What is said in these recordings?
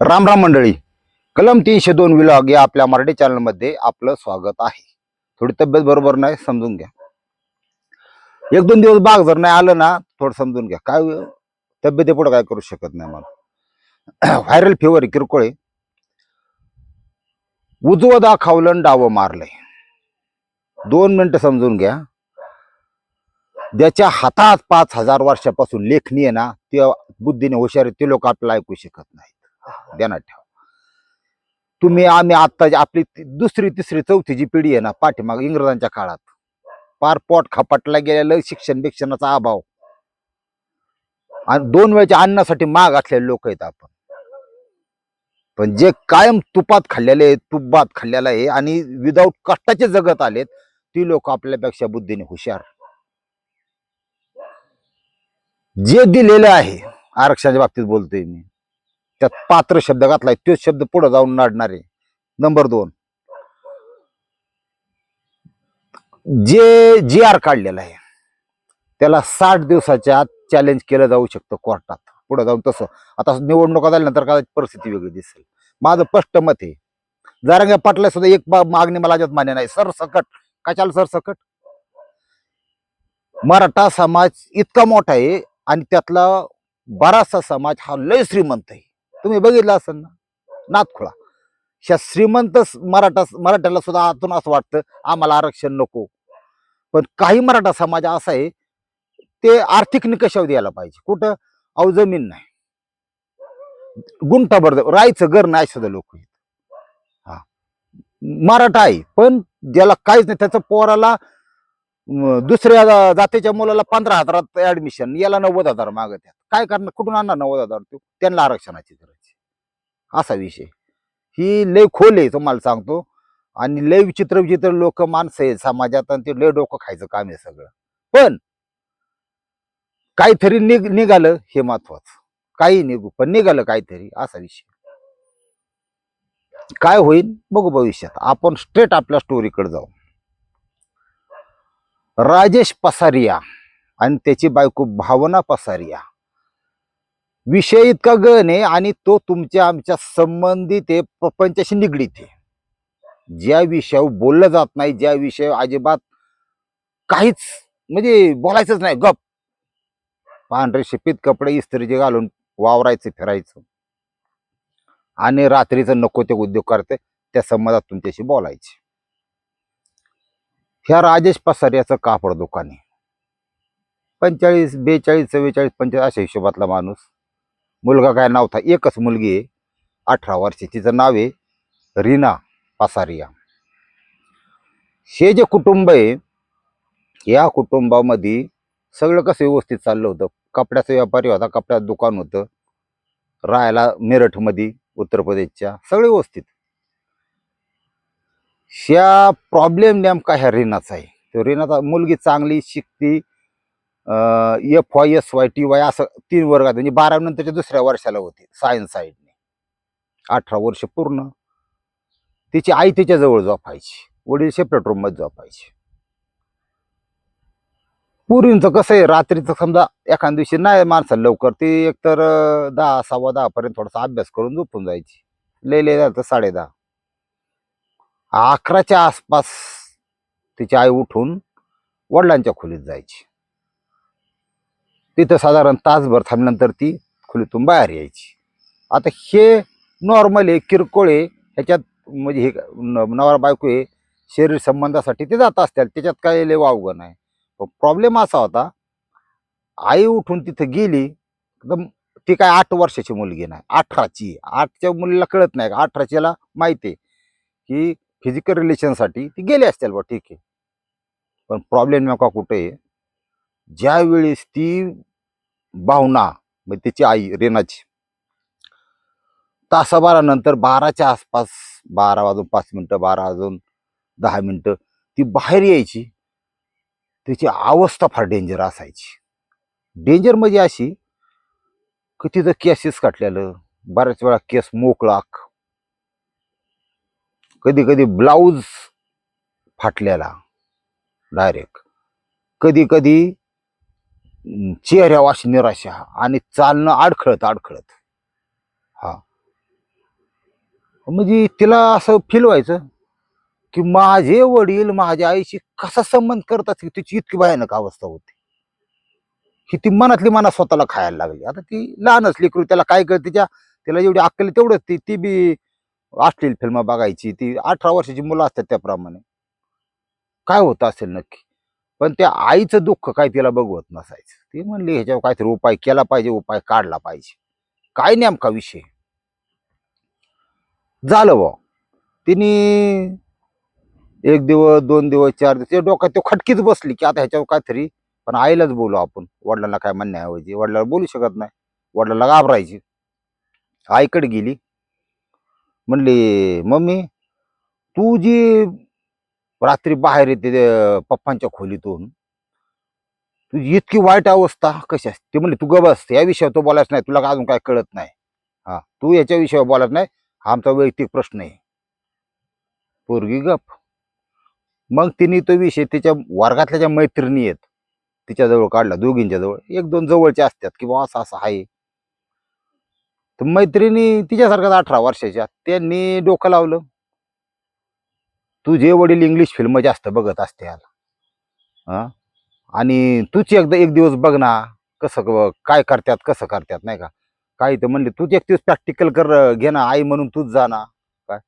राम राम मंडळी. कलम तीनशे दोन विलॉग या आपल्या मराठी चॅनलमध्ये आपलं स्वागत आहे. थोडी तब्येत बरोबर नाही समजून घ्या. एक दोन दिवस बाग जर नाही आलं ना थोडं समजून घ्या. काय तब्येती पुढे काय करू शकत नाही मला व्हायरल फिवर किरकोळे किरकोळ आहे उजवं दाखवलं डावं मारलंय. दोन मिनटं समजून घ्या. ज्याच्या हातात पाच हजार वर्षापासून लेखणी आहे ना ते बुद्धीने हुशार ते लोक आपल्याला ऐकू शकत नाही ध्यानात ठेवा. तुम्ही आम्ही आता आपली दुसरी तिसरी चौथी जी पिढी आहे ना पाठीमाग इंग्रजांच्या काळात पार पोट खपाटला गेलेलं शिक्षण बिक्षणाचा अभाव. आणि दोन वेळच्या अन्नासाठी माग असलेले लोक आहेत आपण. पण जे कायम तुपात खाल्लेले आहेत तूप भात खाल्लेला आहे आणि विदाऊट कष्टाचे जगत आलेत ती लोक आपल्यापेक्षा बुद्धीने हुशार. जे दिलेलं आहे आरक्षणाच्या बाबतीत बोलतोय मी. त्यात पात्र शब्द घातलाय तोच शब्द पुढे जाऊन नाडणार. आहे नंबर दोन. जे जी आर काढलेला आहे त्याला साठ दिवसाच्या आत चॅलेंज केलं जाऊ शकतं कोर्टात. पुढे जाऊन तसं. आता निवडणुका झाल्यानंतर कदाचित परिस्थिती वेगळी दिसेल. माझं स्पष्ट मत आहे. जारंगा पाटला सुद्धा एक मागणी मला अजिबात मान्य नाही. सर सकट. कशाला सर सकट? मराठा समाज इतका मोठा आहे आणि त्यातला बराचसा समाज हा लय श्रीमंत आहे. तुम्ही बघितलं असेल ना नाथखुळा ह्या श्रीमंत मराठा मराठ्याला सुद्धा आतून असं वाटतं आम्हाला आरक्षण नको. पण काही मराठा समाज असा आहे ते आर्थिक निकषावर द्यायला पाहिजे. कुठं? अहो जमीन नाही. गुंठाभर ज- राहायचं घर नाही सुद्धा लोक हा. मराठा आहे पण ज्याला काहीच नाही त्याचं पोराला दुसऱ्या जातीच्या मुलाला पंधरा हजारात ऍडमिशन याला नव्वद हजार मागत काय करणार? कुठून आणणार नव्वद हजार? त्यांना आरक्षणाची गरज. असा विषय. ही लय खोल आहे तुम्हाला सांगतो. आणि लय विचित्र विचित्र लोक माणसं आहेत समाजात आणि ते लय डोकं खायचं काम आहे सगळं. पण काहीतरी निघ निघालं हे महत्वाचं. काही निघू पण निघालं काहीतरी असा विषय. काय होईल बघू भविष्यात. आपण स्ट्रेट आपल्या स्टोरीकडे जाऊ. राजेश पसारिया आणि त्याची बायको भावना पसारिया. विषय इतका गण आहे आणि तो तुमच्या आमच्या संबंधित आहे प्रपंचाशी निगडीत आहे. ज्या विषयावर बोललं जात नाही ज्या विषय अजिबात काहीच म्हणजे बोलायचंच नाही गप. पांढरे शिपीत कपडे इस्त्रीचे घालून वावरायचं फिरायचं. आणि रात्रीचं नको ते उद्योग करते त्या संबंधात तुमच्याशी बोलायचे. ह्या राजेश पसारियाचं कापड दुकान आहे. पंचेचाळीस बेचाळीस चव्वेचाळीस पंचेचाळीस अशा हिशोबातला माणूस. मुलगा काय नव्हता एकच मुलगी आहे अठरा वर्षी तिचं नाव आहे रीना पासारिया. हे जे कुटुंब आहे या कुटुंबामध्ये सगळं कसं व्यवस्थित चाललं होतं? कपड्याचा व्यापारी होता कपड्याचं दुकान होतं राहायला मेरठमध्ये उत्तर प्रदेशच्या सगळे व्यवस्थित. ह्या प्रॉब्लेम नेमका ह्या रीनाचा आहे. तो रीनाचा मुलगी चांगली शिकती F Y S Y T Y असं तीन वर्गात म्हणजे बारावी नंतरच्या दुसऱ्या वर्षाला होती. सायन्स साईडने अठरा वर्ष पूर्ण. तिची आई तिच्या जवळ झोपायची. वडील सेपरेट रूममध्ये झोपायचे. पुरींचं कसं आहे रात्रीचं समजा एखाद्या दिवशी नाही माणसाला लवकर ती एकतर दहा सव्वा दहापर्यंत थोडासा अभ्यास करून झोपून जायची. लई लय झालं तर साडे दहा. अकराच्या आसपास तिची आई उठून वडिलांच्या खोलीत जायची. तिथं साधारण तासभर थांबल्यानंतर ती खोलीतून बाहेर यायची. आता हे नॉर्मल आहे किरकोळ आहे ह्याच्यात म्हणजे हे न- नवरा बायको आहे शरीर संबंधासाठी ते जात असतात त्याच्यात काय लय वावगं नाही. पण प्रॉब्लेम असा होता आई उठून तिथं गेली एकदम ती काय आठ वर्षाची मुलगी नाही अठराची आठच्या मुलीला कळत नाही का अठराच्याला माहिती आहे की फिजिकल रिलेशनसाठी ती गेली असतील बा ठीक आहे. पण प्रॉब्लेम नका कुठे ज्यावेळेस ती भावना म्हणजे त्याची आई रेनाची. तासाभरानंतर बाराच्या आसपास बारा वाजून पाच मिनटं बारा वाजून दहा मिनटं ती बाहेर यायची. तिची अवस्था फार डेंजर असायची. डेंजर म्हणजे अशी की तिथं केसेस काटलेलं बऱ्याच वेळा केस मोकळाक कधी कधी ब्लाऊज फाटलेला डायरेक्ट कधी कधी चेहऱ्या अशी निराशा आणि चालणं अडखळत अडखळत हा. म्हणजे तिला असं फील व्हायचं की माझे वडील माझ्या आईशी कसा संबंध करतात की तिची इतकी भयानक अवस्था होती. ही ती मनातली मना स्वतःला खायला लागली. आता ती लहान असली करू त्याला काय कळ तिच्या तिला जेवढी अक्कल तेवढंच ती ती बी असलेली फिल्म बघायची. ती अठरा वर्षाची मुलं असतात त्याप्रमाणे. काय होत असेल नक्की? पण त्या आईचं दुःख काय तिला बघवत नसायचं. ती म्हणली ह्याच्यावर काहीतरी उपाय केला पाहिजे उपाय काढला पाहिजे. काय नेमका विषय? झालं बा तिने एक दिवस दोन दिवस चार दिवस डोक्यात तो खटकीच बसली की आता ह्याच्यावर काहीतरी पण आईलाच बोलू आपण. वडिलांना काय म्हणण्याऐवजी. वडिलाला बोलू शकत नाही. वडिलांना घाबरायची. आईकडे गेली. म्हणली मम्मी तू जी रात्री बाहेर येते पप्पांच्या खोलीतून. तुझी इतकी वाईट अवस्था कशी असते? ते म्हणली तू गबस या विषयावर तो बोलायच नाही तुला अजून काय कळत नाही. हा तू याच्या विषयावर बोलायच नाही हा आमचा वैयक्तिक प्रश्न आहे. पोरगी गप. मग तिने तो विषय तिच्या वर्गातल्या ज्या मैत्रिणी आहेत तिच्याजवळ काढला दोघींच्या जवळ. एक दोन जवळचे असतात की बाबा असं असं आहे. तर मैत्रिणी तिच्यासारख्याच अठरा वर्षाच्या त्यांनी डोकं लावलं. तुझे वडील इंग्लिश फिल्म जास्त बघत असते हा? आणि तूच एकदा एक दिवस बघ ना कसं काय करतात कसं करतात नाही का? काही तर म्हणले तूच एक दिवस प्रॅक्टिकल कर घे ना आई म्हणून तूच जा ना. काय?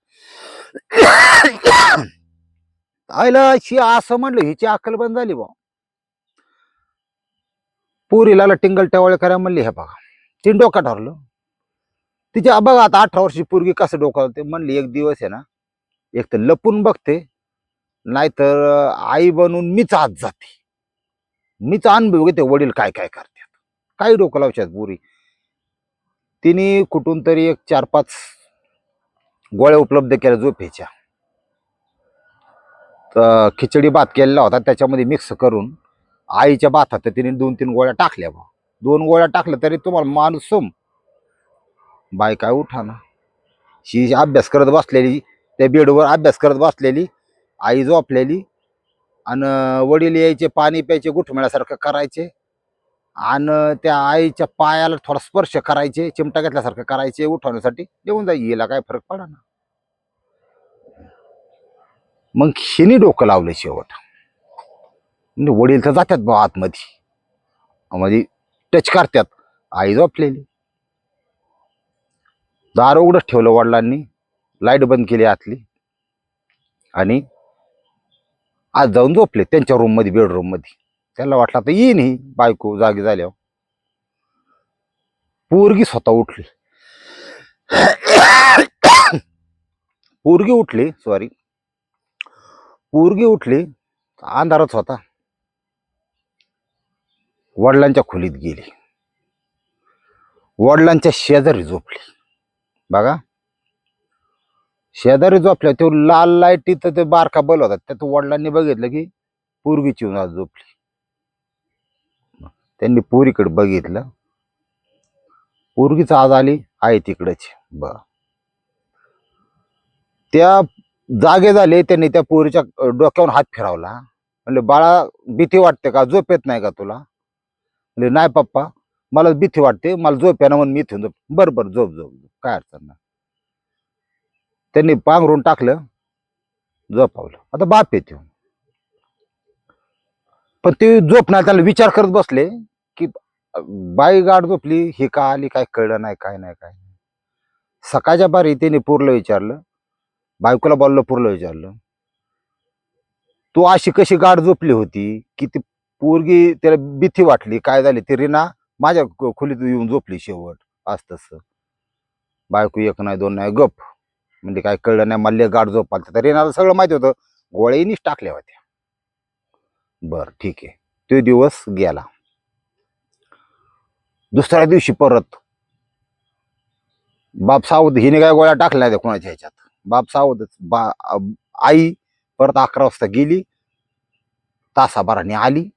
आईला शी असं म्हणलं हिची अक्कल बंद झाली बा पोरीला टिंगल टवाळे करा म्हणली हे बघा तिने डोकं ठरलं तिच्या बघा आता अठरा वर्षी पोरगी कसं डोकं ते म्हणली एक दिवस आहे ना एक तर लपून बघते नाहीतर आई बनून मीच आत जाते. मीच अनुभव घेते वडील काय काय करतात. काही डोकं लावशात बुरी तिने कुठून तरी एक चार पाच गोळ्या उपलब्ध केल्या झोपेच्या. तर खिचडी भात केलेला होता त्याच्यामध्ये मिक्स करून आईच्या भातात तर तिने दोन तीन गोळ्या टाकल्या बा दोन गोळ्या टाकल्या तरी तुम्हाला माणूस सोम. बाय काय उठा ना. शी अभ्यास करत बसलेली त्या बेडवर अभ्यास करत बसलेली आई झोपलेली आणि वडील यायचे पाणी प्यायचे गुठमेळ्यासारखं करायचे आणि त्या आईच्या पायाला थोडा स्पर्श करायचे चिमटा घेतल्यासारखं करायचे उठवण्यासाठी देऊन जाई हिला काय फरक पडा ना मग हिने डोकं लावलं शेवट. म्हणजे वडील तर जातात बा आतमध्ये. म्हणजे टच करतात. आई झोपलेली. दार उघडत ठेवलं वडिलांनी. लाइट बंद केली आतली. आणि आज जाऊन झोपले त्यांच्या रूममध्ये बेडरूममध्ये त्याला त्यांना वाटलं आता येईन ही बायको जागी झाल्यावर. पोरगी स्वतः उठली. पोरगी उठली सॉरी पोरगी उठली अंधारच होता. वडिलांच्या खोलीत गेली. वडिलांच्या शेजारी झोपली. बघा. शेजारी झोपल्या तो लाल लाईटीत ते बारका बल होता. त्यात वडिलांनी बघितलं की पोरगीची येऊन आज झोपली. त्यांनी पोरीकडे बघितलं. पोरगीच आज आली आहे तिकडेच. ब त्या जागे झाले त्यांनी त्या पोरीच्या डोक्यावर हात फिरवला. म्हणजे बाळा भीती वाटते का? झोप येत नाही का तुला? म्हणजे नाही पप्पा मला भीती वाटते. मला झोप ना म्हणून मी इथून झोप बरं बरं झोप झोप झोप. काय अडचण नाही. त्यांनी पांघरून टाकलं झोपावलं. आता बाप येतो पण ते झोपणार त्याला विचार करत बसले की बाई गाड झोपली ही का आली काय कळलं नाही काय नाही काय नाही. सकाळच्या बारी त्याने पुरलं विचारलं. बायकोला बोललं पुरलं विचारलं. तू अशी कशी गाड झोपली होती की ती पोरगी त्याला भीती वाटली? काय झाली? ती रिना माझ्या खोलीत येऊन झोपली शेवट. असं तसं. बायको एक नाही दोन नाही गप. म्हणजे काय कळलं नाही मल्ले गाड झोपाल तर रेनाला सगळं माहिती होतं. गोळ्यानीच टाकल्या होत्या. बर ठीक आहे. तो दिवस गेला. दुसऱ्या दिवशी परत. बाप सावध हिने काय गोळ्या टाकल्या त्या कोणाच्या ह्याच्यात? बाप सावधच बा आई परत अकरा वाजता गेली तासाभराने आली.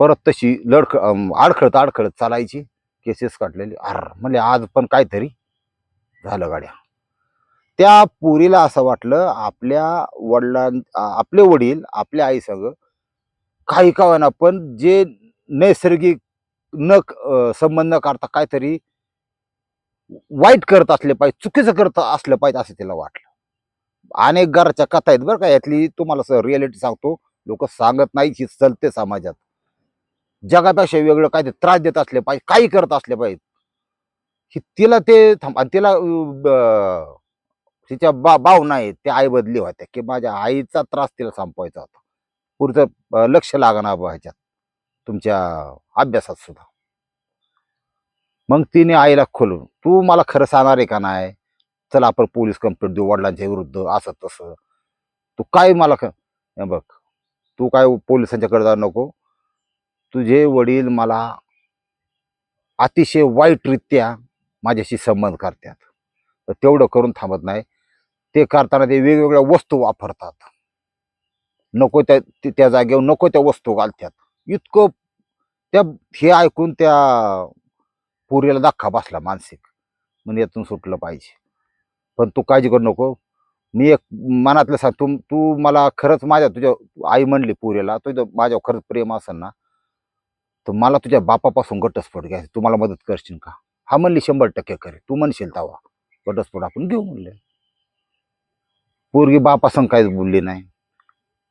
परत तशी लडख अडखळत अडखळत चालायची. केसेस काढलेली. अर म्हणजे आज पण काहीतरी झालं गाड्या. त्या पोरीला असं वाटलं आपल्या वडिलां आपले वडील आपल्या आई संग काही का होईना पण जे नैसर्गिक न क- संबंध काढता काहीतरी वाईट करत असले पाहिजे चुकीचं करत असलं पाहिजे असं तिला वाटलं. अनेक घराच्या कथा आहेत बरं का यातली तुम्हाला सर रियालिटी सांगतो. लोक सांगत नाही ही चलते समाजात. जगापेक्षा वेगळं काय ते त्रास देत असले पाहिजे काही करत असले पाहिजे. ही तिला ते थांब आणि तिला तिच्या बा भावना आहेत त्या आई बदली होत्या की माझ्या आईचा त्रास तिला संपवायचा होता. पुढचं लक्ष लागणार ह्याच्यात तुमच्या अभ्यासात सुद्धा. मग तिने आईला खोलून तू मला खरं सांगणार आहे का नाही? चला आपण पोलीस कंप्लेंट देऊ वडिलांच्या विरुद्ध असं तसं. तू काय मला ख- हे बघ तू काय पोलिसांच्याकडे जाऊ नको. तुझे वडील मला अतिशय वाईटरित्या माझ्याशी संबंध करतात. तर तेवढं करून थांबत नाही. ते करताना ते वेगवेगळ्या वस्तू वापरतात. नको त्या ते- त्या जागेवर नको त्या वस्तू घालतात. इतकं त्या हे ऐकून त्या पुरीला धक्का बसला मानसिक. म्हणजे यातून सुटलं पाहिजे. पण तू काळजी करू नको. मी एक मनातलं सांग तू तू मला खरंच माझ्या तुझ्या आई म्हणली पुरेला तुझं माझ्यावर खरंच प्रेम असेल ना तर मला तुझ्या बापापासून घटस्फोट घ्यायचा. तू मला मदत करशील का? हा म्हणली शंभर टक्के करे तू म्हणशील तवा. घटस्फोट आपण घेऊ म्हणले. पोरगी बापासून काहीच बोलली नाही.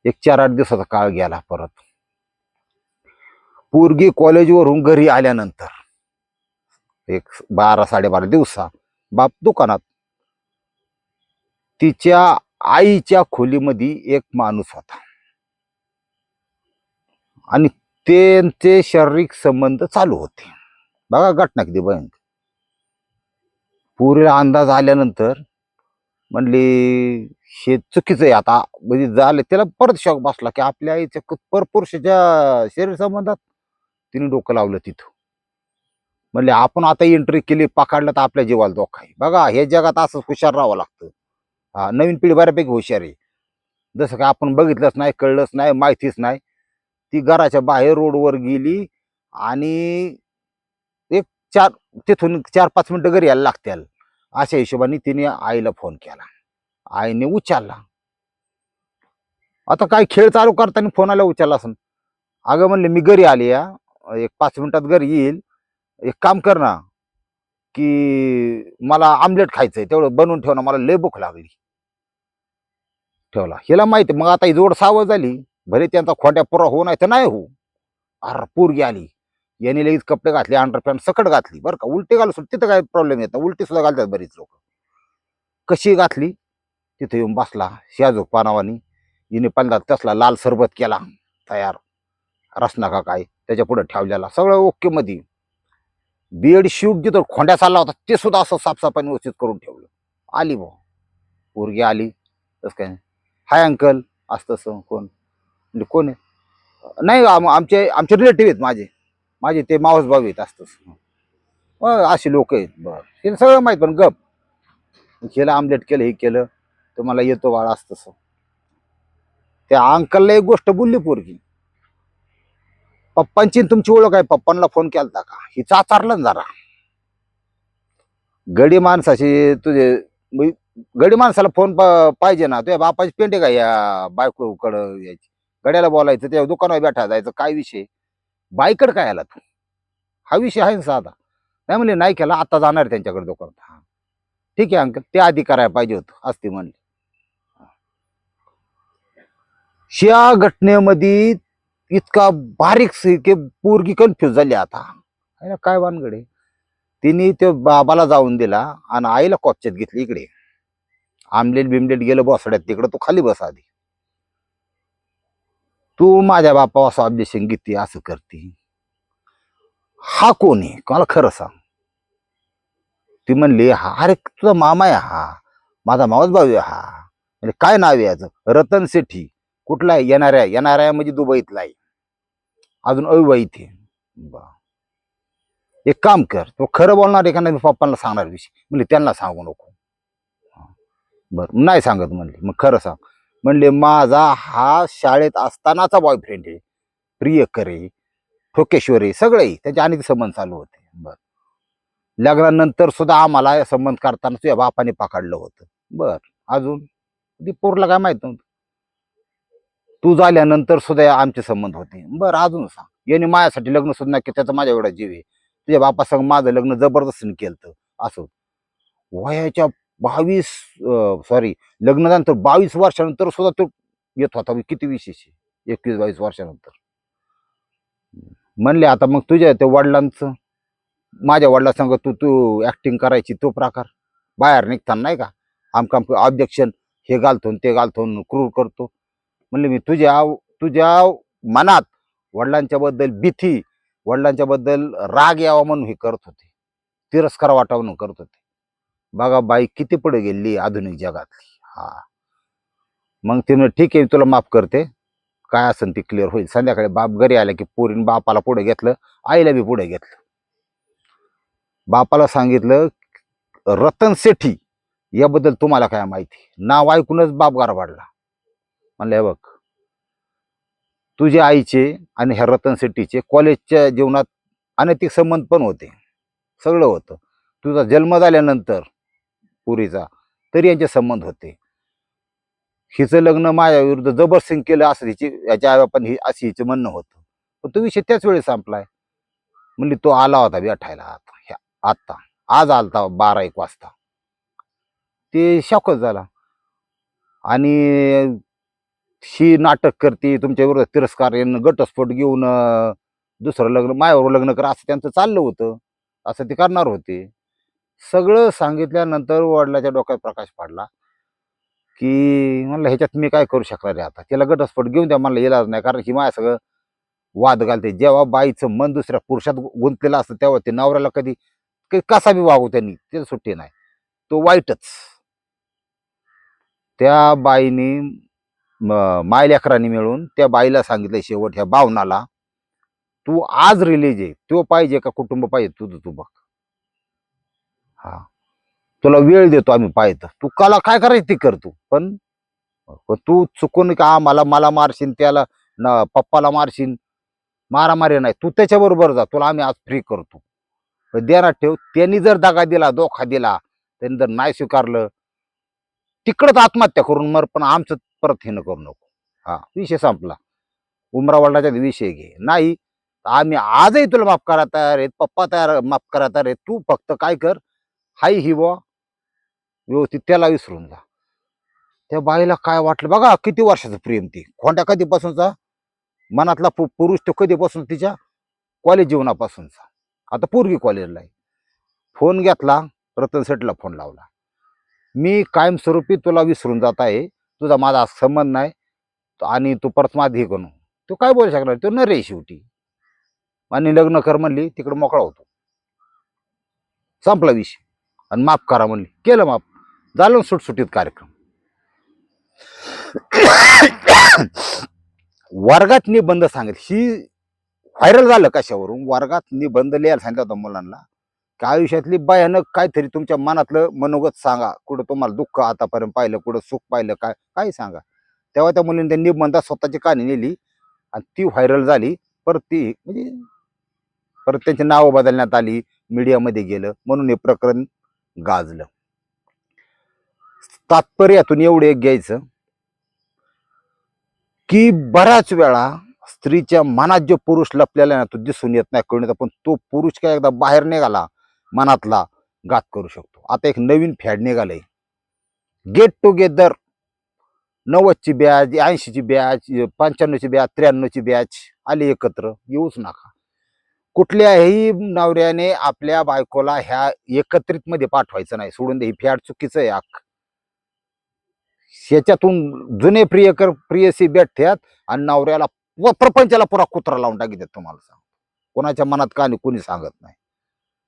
एक चार आठ दिवसाचा काळ गेला परत. पोरगी कॉलेजवरून घरी आल्यानंतर एक बारा साडेबारा दिवसा बाप दुकानात तिच्या आईच्या खोलीमध्ये एक माणूस होता. आणि त्यांचे शारीरिक संबंध चालू होते. बघा घटना किती भयंकर. पुरीला अंदाज आल्यानंतर म्हणली हे चुकीचं आहे. आता म्हणजे झालं त्याला परत शॉक बसला की आपल्या आईच्या क- परपुरुषाच्या शरीर संबंधात तिने डोकं लावलं तिथं. म्हणले आपण आता एंट्री केली पकडलं तर आपल्या जीवाला धोका आहे. बघा हे जगात असंच हुशार राहावं लागतं. हा नवीन पिढी बऱ्यापैकी हुशार आहे. जसं काय आपण बघितलंच नाही कळलंच नाही माहितीच नाही. ती घराच्या बाहेर रोडवर गेली आणि एक चार तिथून चार पाच मिनटं घरी यायला लागतील अशा हिशोबाने तिने आईला फोन केला. आईने उचलला. आता काय खेळ चालू करताना फोन आला उचलला असं अगं म्हणले मी घरी आले या. एक पाच मिनिटात घरी येईल. एक काम कर ना की मला आमलेट खायचंय तेवढं बनवून ठेव ना मला लय भूक लागली. ठेवला. हिला माहिती मग आता ही जोड सावध झाली. भले त्यांचा खोट्या पुरा हो नाही तर नाही हो अर पोरगी आली. याने लगेच कपडे घातले अंडरपॅन्ट सकट घातली. बरं का उलटी घालू तिथं काय प्रॉब्लेम येत उलटी सुद्धा घालतात बरीच लोक. कशी घातली? तिथे येऊन बसला. शाजूक पानावानी. हिने पहिल्यांदा तसला लाल सरबत केला. तयार. रसना का काय. त्याच्या पुढं ठेवलेला. सगळं ओके मध्ये बेड शिव जिथं खोंड्या चालला होता ते सुद्धा असं साफसाफाईने व्यवस्थित करून ठेवलं. आली भाऊ. पोरगी आली. तसं काय नाही. Hi uncle. असं तसं. कोण? म्हणजे कोण आहे? नाही आम- आमचे आमचे रिलेटिव्ह आहेत माझे. माझे ते मावस भाऊ आहेत. असं तसं. असे लोक आहेत. बरं. हे सगळं माहीत पण गप. केलं आमलेट केलं हे केलं. तर मला येतो बाळा असं तसं. त्या अंकलला एक गोष्ट बोलली पोरगी. पप्पांची तुमची ओळख आहे पप्पांना फोन केला का? ही चाचारला ना जरा. गडी माणसाची तुझे गडी माणसाला फोन पाहिजे ना. तुझ्या बापाची पेंटे का या बायकोकडं यायची गड्याला बोलायचं त्या दुकानावर बैठा जायचं काय विषय? बाईकडे काय आला तू? हा विषय आहे ना साधा. नाही म्हणले नाही केला आता जाणार त्यांच्याकडे दुकानात. हा. ठीक आहे अंकल. ते आधी करायला पाहिजे होतं असते म्हणले. या घटनेमध्ये इतका बारीक की पोरगी कन्फ्युज झाली आता. आहे ना काय वानगडे तिने त्या बाबाला जाऊन दिला आणि आईला कॉपच्यात घेतली इकडे. आमलेट बिमलेट गेलं बसड्यात तिकडं तू खाली बस आधी. तू माझ्या बापा असं ऑब्जेक्शन घेते असं करते. हा कोण आहे? मला खरं सांग. ती म्हणली हा अरे तुझा मामा आहे हा. माझा मावस भाऊ आहे हा. म्हणजे काय नाव आहे याचं? रतन सेठी. कुठला आहे येणाऱ्या येणाऱ्या म्हणजे दुबईतला आहे अजून अविवाहित आहे बा. एक काम कर तो खरं बोलणार आहे का नाही पप्पांना सांगणार विषय. म्हणले त्यांना सांगू नको. बर नाही सांगत म्हणले. मग खरं सांग. म्हणले माझा हा शाळेत असतानाचा बॉयफ्रेंड आहे. प्रियकर आहे. ठोकेश्वर आहे. सगळे त्याचे त्यांचे अनेक संबंध चालू होते. बर. लग्नानंतर सुद्धा आम्हाला संबंध करताना तुझ्या बापाने पकडलं होतं. बर. अजून? ती पोरला काय माहीत नव्हतं. तू झाल्यानंतर सुद्धा आमचे संबंध होते. बरं अजून सांग. याने माझ्यासाठी लग्न सुद्धा नाही केलं त्याचा माझ्या एवढा जीव आहे. तुझ्या बापासंग माझं लग्न जबरदस्तीने केलं असं वयाच्या बावीस सॉरी लग्नानंतर बावीस वर्षानंतर सुद्धा तो येत होता. किती विशेष आहे? एकवीस बावीस वर्षानंतर. म्हणले आता मग तुझ्या त्या वडिलांचं माझ्या वडिला सांग तू तू ॲक्टिंग करायची तो प्रकार. बाहेर निघताना नाही का? आमकाम ऑब्जेक्शन हे घालतो ते घालतो क्रूर करतो. म्हणले मी तुझ्या तुझ्या मनात वडिलांच्या बद्दल भीती वडिलांच्या बद्दल राग यावा म्हणून हे करत होते. तिरस्कार वाटावा म्हणून करत होते. बघा बाई किती पुढे गेली आधुनिक जगातली. हा. मग ते ठीक आहे मी तुला माफ करते. काय असेल ते क्लिअर होईल. संध्याकाळी बाप घरी आला की पोरीन बापाला पुढे घेतलं आईला बी पुढे घेतलं. बापाला सांगितलं रतन सेठी याबद्दल तुम्हाला काय माहिती? नाव ऐकूनच बाप गारवाडला म्हणलं बघ तुझ्या आईचे आणि ह्या रतन शेट्टीचे कॉलेजच्या जीवनात अनैतिक संबंध पण होते. सगळं होतं. तुझा जन्म झाल्यानंतर पुरीचा तरी यांचे संबंध होते. हिचं लग्न माझ्या विरुद्ध जबरसिंग केलं असं हिची याच्या आई पण ही अशी हिचं म्हणणं होतं. पण तो विषय त्याच वेळेस संपलाय. म्हणली तो आला होता भेटायला आता ह्या आत्ता. आज आलता बारा एक वाजता. ते शॉकच झाला. आणि ही नाटक करते तुमच्याबरोबर तिरस्कार येणं घटस्फोट घेऊन दुसरं लग्न मायावर लग्न करा असं त्यांचं चाललं होतं. असं ते करणार होते. सगळं सांगितल्यानंतर वडिलाच्या डोक्यात प्रकाश पडला की म्हणलं ह्याच्यात मी काय करू शकणार रे आता? तिला घटस्फोट घेऊन द्या मला इलाज नाही कारण ही माया सगळं वाद घालते. जेव्हा बाईचं मन दुसऱ्या पुरुषात गुंतलेलं असतं तेव्हा ते नवऱ्याला कधी काही कसा बी वागू त्यांनी त्याला सुट्टी नाही. तो वाईटच. त्या बाईने म- मायलेकरांनी मिळून त्या बाईला सांगितलं शेवट ह्या भावनाला तू आज रिलीज आहे तो पाहिजे का कुटुंब पाहिजे? तुझं तू बघ. हा. तुला वेळ देतो आम्ही पाहिजे तू कला काय करायचं ते कर तू. पण तू चुकून का मला मला मारशील त्याला ना पप्पाला मारशील? मारामारी नाही. तू त्याच्याबरोबर जा. तुला आम्ही आज फ्री करतो. देणार ठेव त्यांनी जर दगा दिला धोखा दिला त्यांनी जर नाही स्वीकारलं तिकडंच आत्महत्या करून मर. पण आमचं परत हे करू नको. हा विषय संपला. उमरा विषय घे. नाही आम्ही आजही तुला माफ करा तयार आहेत पप्पा तयार माफ करा तयार आहेत तू फक्त काय कर हाय ही बुवा. व्यवस्थित त्याला विसरून जा. त्या बाईला काय वाटलं? बघा किती वर्षाचं प्रेम ती. खोंड्या कधीपासूनचा? मनातला पु- पुरुष तो कधीपासून तिच्या? कॉलेज जीवनापासूनचा. आता पूर्वी कॉलेजला आहे. फोन घेतला रतन सेटला फोन लावला. मी कायमस्वरूपी तुला विसरून जात आहे. तुझा माझा संबंध नाही. आणि तू परत माझी हे करू. तू काय बोलू शकणार? तो न रे शेवटी. आणि लग्न कर म्हणली तिकडं मोकळा होतो. संपला विषय. आणि माफ करा म्हणली. केलं माफ. झालं सुटसुटीत कार्यक्रम. वर्गात निबंध सांगित ही व्हायरल झालं कशावरून? वर्गात निबंध लिहायला सांगितलं होतं मुलांना. की आयुष्यातली भयानक काहीतरी तुमच्या मनातलं मनोगत सांगा. कुठं तुम्हाला दुःख आतापर्यंत पाहिलं कुठं सुख पाहिलं काय काय सांगा. तेव्हा त्या मुलीने त्यांनी निबंधात स्वतःची कहाणी नेली आणि ती व्हायरल झाली. परत ती म्हणजे परत त्यांची नावं बदलण्यात आली मीडियामध्ये गेलं. म्हणून हे प्रकरण गाजलं. तात्पर्यातून एवढं एक घ्यायचं की बऱ्याच वेळा स्त्रीच्या मनात जो पुरुष लपलेला ना तो दिसून येत नाही कळून पण तो पुरुष काय एकदा बाहेर निघाला मनातला घात करू शकतो. आता एक नवीन फॅड निघालंय. गेट टुगेदर नव्वदची बॅच ऐंशीची बॅच पंच्याण्णवची बॅच त्र्याण्णवची बॅच आली एकत्र. येऊच नका. कुठल्याही नवऱ्याने आपल्या बायकोला ह्या एकत्रित मध्ये पाठवायचं नाही. सोडून दे. ही फॅड चुकीचं आहे आख. ह्याच्यातून जुने प्रियकर प्रियसी भेटतात आणि नवऱ्याला व प्रपंचाला पुरा कुत्रा लावून टाकी तुम्हाला सांग कोणाच्या मनात का आणि कोणी सांगत नाही.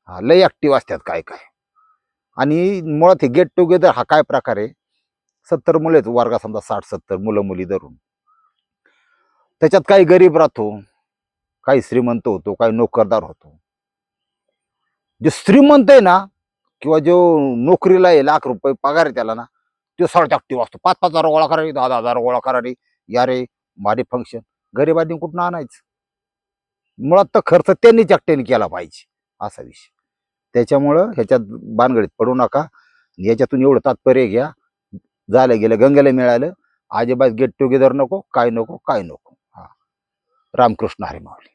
हा लय ॲक्टिव्ह असतात काय काय. आणि मुळात हे गेट टुगेदर हा काय प्रकार आहे? सत्तर मुलं आहेत समजा साठ सत्तर मुलं मुली धरून. त्याच्यात काही गरीब राहतो काही श्रीमंत होतो काही नोकरदार होतो. जो श्रीमंत आहे ना किंवा जो नोकरीला आहे लाख रुपये पगार आहे त्याला ना तो सगळ्यात ॲक्टिव्ह असतो. पाच पाच हजार गोळा करा रे दहा दहा हजार गोळा करा रे. या रे मारे फंक्शन गरिबांनी कुठून आणायचं? मुळात तर खर्च त्यांनीच एकट्याने केला पाहिजे असा विषय. त्याच्यामुळं ह्याच्यात बानगडीत पडू नका. याच्यातून एवढं तात्पर्य घ्या. झालं गेलं गंगेला मिळालं. अजिबात गेट टुगेदर नको काय नको काय नको. हा. रामकृष्ण हरी माऊली.